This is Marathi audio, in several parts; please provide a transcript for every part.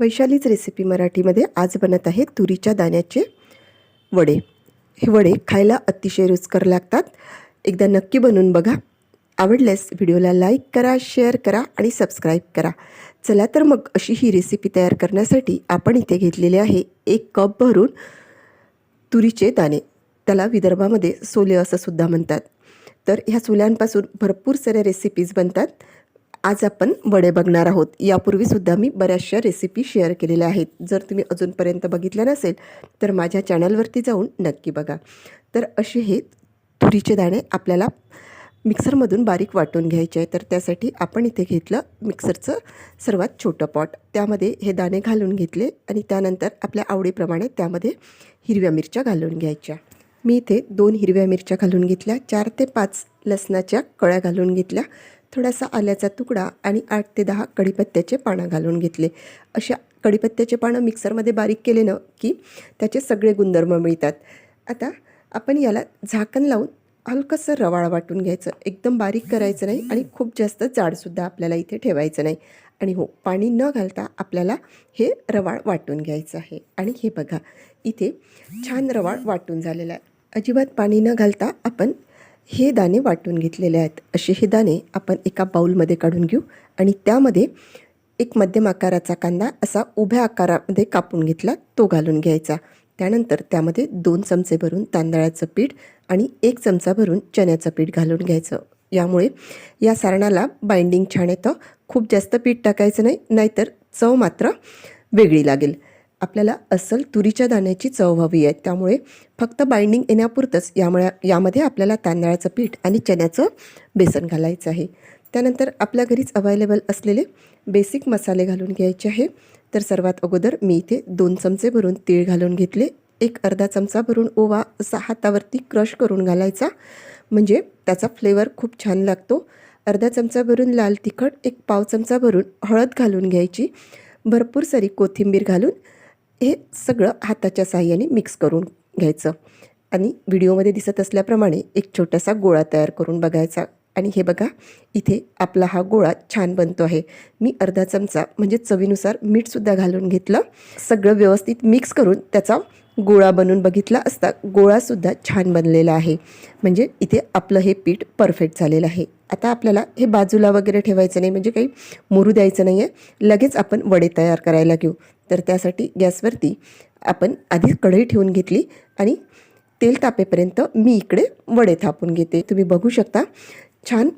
वैशालीच रेसिपी मराठीमध्ये आज बनत आहे तुरीच्या दाण्याचे वडे. हे वडे खायला अतिशय रुचकर लागतात. एकदा नक्की बनवून बघा. आवडल्यास व्हिडिओला लाईक करा शेअर करा आणि सबस्क्राईब करा. चला तर मग अशी ही रेसिपी तयार करण्यासाठी आपण इथे घेतलेले आहे एक कप भरून तुरीचे दाणे. त्याला विदर्भामध्ये सोले असं सुद्धा म्हणतात. तर ह्या सोल्यांपासून भरपूर साऱ्या रेसिपीज बनतात. आज आपण वडे बघणार आहोत. यापूर्वीसुद्धा मी बऱ्याचशा रेसिपी शेअर केलेल्या आहेत. जर तुम्ही अजूनपर्यंत बघितल्या नसेल तर माझ्या चॅनलवरती जाऊन नक्की बघा. तर असे हे तुरीचे दाणे आपल्याला मिक्सरमधून बारीक वाटून घ्यायचे आहे तर त्यासाठी आपण इथे घेतलं मिक्सरचं सर्वात छोटं पॉट त्यामध्ये हे दाणे घालून घेतले आणि त्यानंतर आपल्या आवडीप्रमाणे त्यामध्ये हिरव्या मिरच्या घालून घ्यायच्या. मी इथे दोन हिरव्या मिरच्या घालून घेतल्या चार ते पाच लसणाच्या कळ्या घालून घेतल्या. थोडासा आल्याचा तुकडा आणि आठ ते दहा कढीपत्त्याचे पानं घालून घेतले. अशा कढीपत्त्याचे पानं मिक्सरमध्ये बारीक केले ना की त्याचे सगळे गुणधर्म मिळतात. आता आपण याला झाकण लावून हलकंसं रवाळ वाटून घ्यायचं. एकदम बारीक करायचं नाही आणि खूप जास्त जाडसुद्धा आपल्याला इथे ठेवायचं नाही. आणि हो पाणी न घालता आपल्याला हे रवाळ वाटून घ्यायचं आहे. आणि हे बघा इथे छान रवाळ वाटून झालेलं आहे. अजिबात पाणी न घालता आपण हे दाणे वाटून घेतलेले आहेत. असे हे दाणे आपण एका बाऊलमध्ये काढून घेऊ आणि त्यामध्ये एक मध्यम आकाराचा कांदा असा उभ्या आकारामध्ये कापून घेतला तो घालून घ्यायचा. त्यानंतर त्यामध्ये दोन चमचे भरून तांदळाचं पीठ आणि एक चमचा भरून चण्याचं पीठ घालून घ्यायचं. यामुळे या सारणाला बाइंडिंग छान येतं. खूप जास्त पीठ टाकायचं नाही नाहीतर चव मात्र वेगळी लागेल. आपल्याला अस्सल तुरीच्या दाण्याची चव हवी आहे. त्यामुळे फक्त बाइंडिंग येण्यापुरतंच यामुळे यामध्ये आपल्याला तांदळाचं पीठ आणि चण्याचं बेसन घालायचं आहे. त्यानंतर आपल्या घरीच अवेलेबल असलेले बेसिक मसाले घालून घ्यायचे आहे. तर सर्वात अगोदर मी इथे दोन चमचे भरून तीळ घालून घेतले. एक अर्धा चमचा भरून ओवा असा हातावरती क्रश करून घालायचा. म्हणजे त्याचा फ्लेवर खूप छान लागतो. अर्धा चमचा भरून लाल तिखट एक पाव चमचा भरून हळद घालून घ्यायची. भरपूर सारी कोथिंबीर घालून हे सगळं हाताच्या सहाय्याने मिक्स करून घ्यायचं. आणि व्हिडिओमध्ये दिसत असल्याप्रमाणे एक छोटासा गोळा तयार करून बघायचा. आणि हे बघा इथे आपला हा गोळा छान बनतो आहे. मी अर्धा चमचा म्हणजे चवीनुसार मीठसुद्धा घालून घेतलं. सगळं व्यवस्थित मिक्स करून त्याचा गोळा बनवून बघितला असता गोळासुद्धा छान बनलेला आहे. म्हणजे इथे आपलं हे पीठ परफेक्ट झालेलं आहे. आता आपल्याला हे बाजूला वगैरे ठेवायचं नाही म्हणजे काही मुरू द्यायचं नाही आहे लगेच आपण वडे तयार करायला घेऊ. तर त्यासाठी गॅसवरती आपण आधी कढई ठेवून घेतली आणि तेल तापेपर्यंत मी इकडे वडे थापून घेते. तुम्ही बघू शकता छान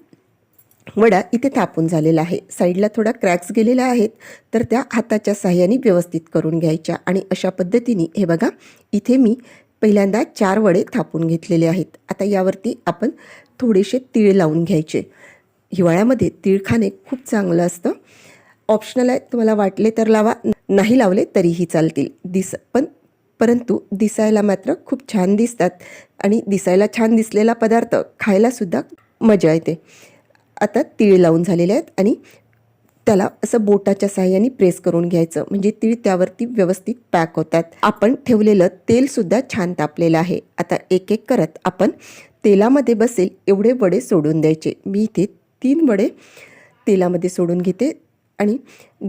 वडा इथे थापून झालेला आहे. साईडला थोडा क्रॅक्स गेलेल्या आहेत तर त्या हाताच्या साह्याने व्यवस्थित करून घ्यायच्या आणि अशा पद्धतीने हे बघा इथे मी पहिल्यांदा चार वडे थापून घेतलेले आहेत. आता यावरती आपण थोडेसे तीळ लावून घ्यायचे. हिवाळ्यामध्ये तीळ खाणे खूप चांगलं असतं. ऑप्शनल आहे तुम्हाला वाटले तर लावा नाही लावले तरीही चालतील. दिस पण परंतु दिसायला मात्र खूप छान दिसतात आणि दिसायला छान दिसलेला पदार्थ खायलासुद्धा मजा येते. आता तीळ लावून झालेले आहेत आणि त्याला असं बोटाच्या साह्याने प्रेस करून घ्यायचं. म्हणजे तीळ त्यावरती व्यवस्थित पॅक होतात. आपण ठेवलेलं तेलसुद्धा छान तापलेलं आहे. आता एक एक करत आपण तेलामध्ये बसेल एवढे वडे सोडून द्यायचे. मी इथे तीन वडे तेलामध्ये सोडून घेते आणि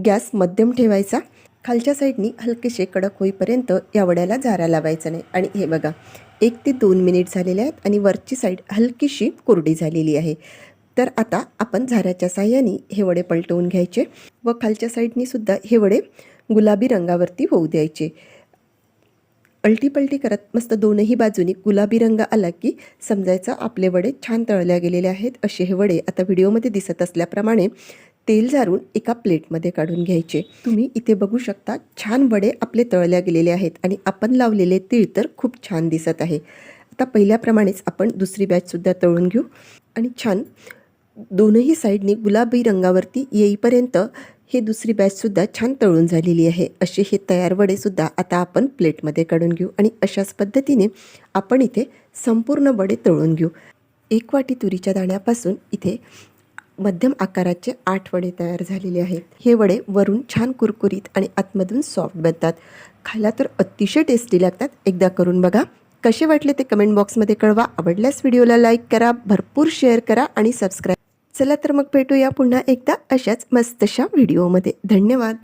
गॅस मध्यम ठेवायचा. खालच्या साईडनी हलकेसे कडक होईपर्यंत या वड्याला झारा लावायचा नाही. आणि हे बघा एक ते दोन मिनिट झालेले आहेत आणि वरची साईड हलकीशी कोरडी झालेली आहे. तर आता आपण झाऱ्याच्या साह्याने हे वडे पलटवून घ्यायचे व खालच्या साईडनी सुद्धा हे वडे गुलाबी रंगावरती होऊ द्यायचे. अल्टीपल्टी करत मस्त दोनही बाजूनी गुलाबी रंग आला की समजायचं आपले वडे छान तळल्या गेलेले आहेत असे हे वडे आता व्हिडिओमध्ये दिसत असल्याप्रमाणे तेल झारून एका प्लेटमध्ये काढून घ्यायचे. तुम्ही इथे बघू शकता छान वडे आपले तळल्या गेलेले आहेत आणि आपण लावलेले तीळ तर खूप छान दिसत आहे. आता पहिल्याप्रमाणेच आपण दुसरी बॅचसुद्धा तळून घेऊ. आणि छान दोनही साईडनी गुलाबी रंगावरती येईपर्यंत हे दुसरी बॅचसुद्धा छान तळून झालेली आहे. असे हे तयार वडेसुद्धा आता आपण प्लेटमध्ये काढून घेऊ आणि अशाच पद्धतीने आपण इथे संपूर्ण वडे तळून घेऊ. एक वाटी तुरीच्या दाण्यापासून इथे मध्यम आकाराचे आठ वडे तयार झालेले आहेत. हे वडे वरून छान कुरकुरीत आणि आतमधून सॉफ्ट बनतात. खायला तर अतिशय टेस्टी लागतात. एकदा करून बघा. कसे वाटले ते कमेंट बॉक्समध्ये कळवा. आवडल्यास व्हिडिओला लाईक करा. भरपूर शेअर करा आणि सबस्क्राईब चला तर मग भेटूया पुन्हा एकदा अशाच मस्तशा व्हिडिओमध्ये धन्यवाद.